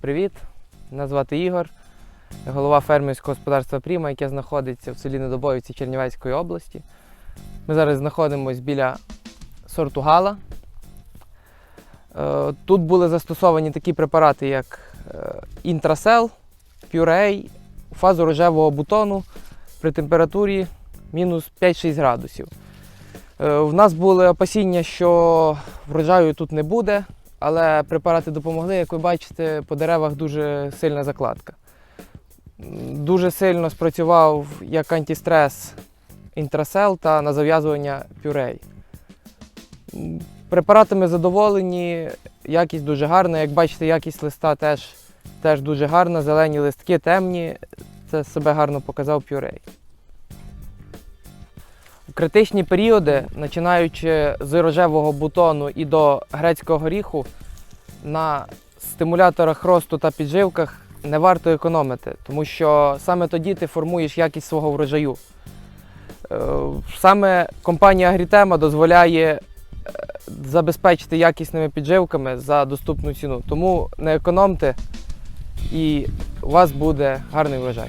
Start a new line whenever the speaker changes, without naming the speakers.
Привіт! Мене звати Ігор, голова фермерського господарства Пріма, яке знаходиться в селі Недобоївці Чернівецької області. Ми зараз знаходимося біля сорту Гала. Е, Тут були застосовані такі препарати, як інтрасел, пюрей, фазу рожевого бутону при температурі мінус 5-6 градусів. Е, В нас були опасіння, що врожаю тут не буде, але препарати допомогли. Як ви бачите, по деревах дуже сильна закладка. Дуже сильно спрацював як антистрес інтрасел та на зав'язування пюрей. Препаратами задоволені, якість дуже гарна. Як бачите, якість листа теж, теж дуже гарна. Зелені листки темні. Це себе гарно показав пюрей. Критичні періоди, починаючи з рожевого бутону і до грецького горіху, на стимуляторах росту та підживках не варто економити, тому що саме тоді ти формуєш якість свого врожаю. Е, Саме компанія Агрітема дозволяє е, забезпечити якісними підживками за доступну ціну. Тому не економте і у вас буде гарний врожай.